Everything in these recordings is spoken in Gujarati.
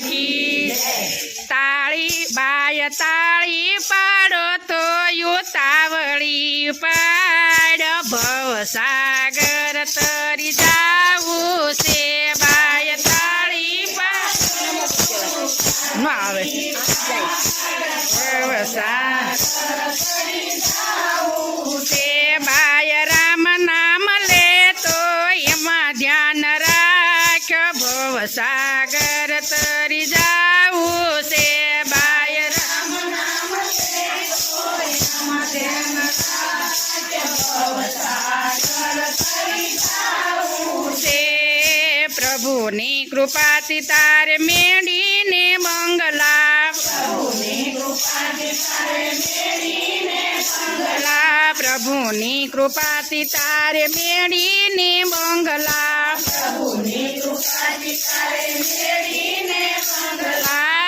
કી તાળી બાય તાળી પાડો તો યુતાવળી પાડ. ભવ સાગર તરી જાવું છે. બાય તાળી પાડ. આવે. ભવ સાગર પ્રભુની કૃપાથી તારે મેળીને મેળીને મંગલા. પ્રભુની કૃપાથી તારે મેળીને મંગલા.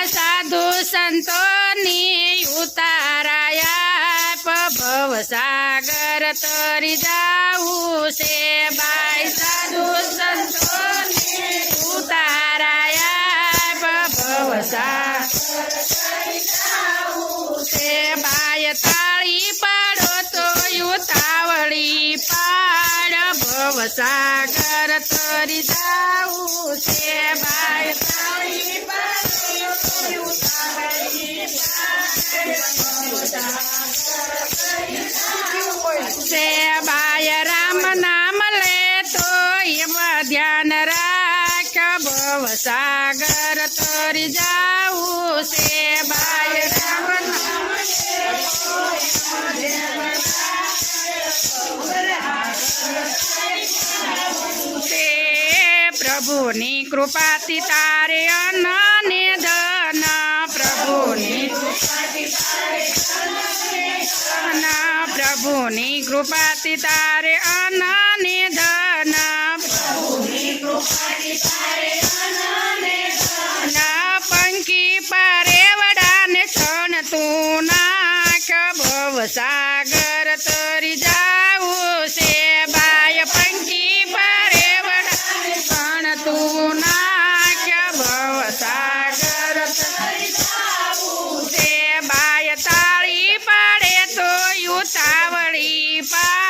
સાધુ સંતોની ઉતારાયા. ભવ સાગર તરી જાવું છે બાઈ છે બાય તાળી પાડો તો તાવળી પાડ ભવસા કર તરી જાવું છે બાય તાળી પાડો તો યુતાવળી છે તરી જાવું છે બાય રામ નામ. તે પ્રભુની કૃપાથી તારે અન્ન ને ધન, પ્રભુની કૃપાથી તારે પ્રભુની કૃપાથી તારે અન્ન ને ધન, પ્રભુની કૃપાથી ભવ સાગર તરી જાવું છે બાય પંકી પારે વડાને છણ તું નાખ ભવ સાગર તરી જાવું છે બાય તાળી પાડે તો યુતાવળી પાડ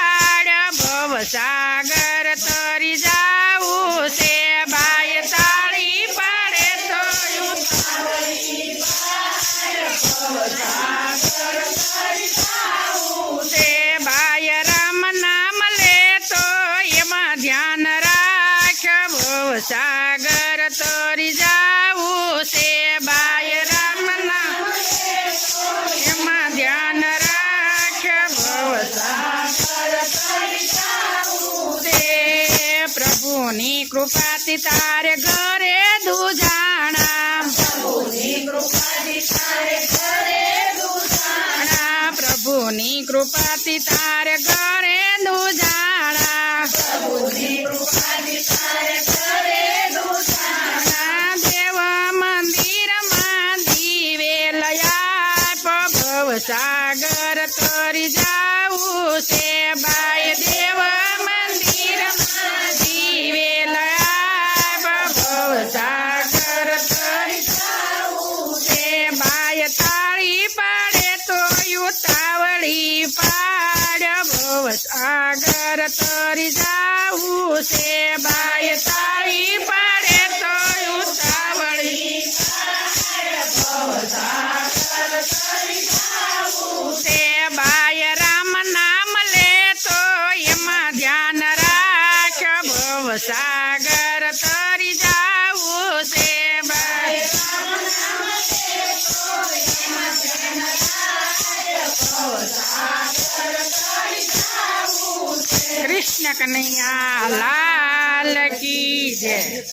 સાગર તરી જાવું છે બાય રામ નામ લે તો એમાં ધ્યાન રાખ. પ્રભુની કૃપાથી તારે ઘરે દુજાણા. પ્રભુની કૃપાથી તારે ઘરે દુજાણા. તરી જાવું છે. બાય દેવ મંદિરમાં દીવે લયા ભવ સાગર તરી જાવું છે. બાય તાળી પાડે તો ઉતાવળી પાડ ભવ સાગર તરી જાવું છે. બાય તાળી પાડે તો યુતાવળી છે ભવ સાગર તરી જાવું છે બાય રામ નામ લે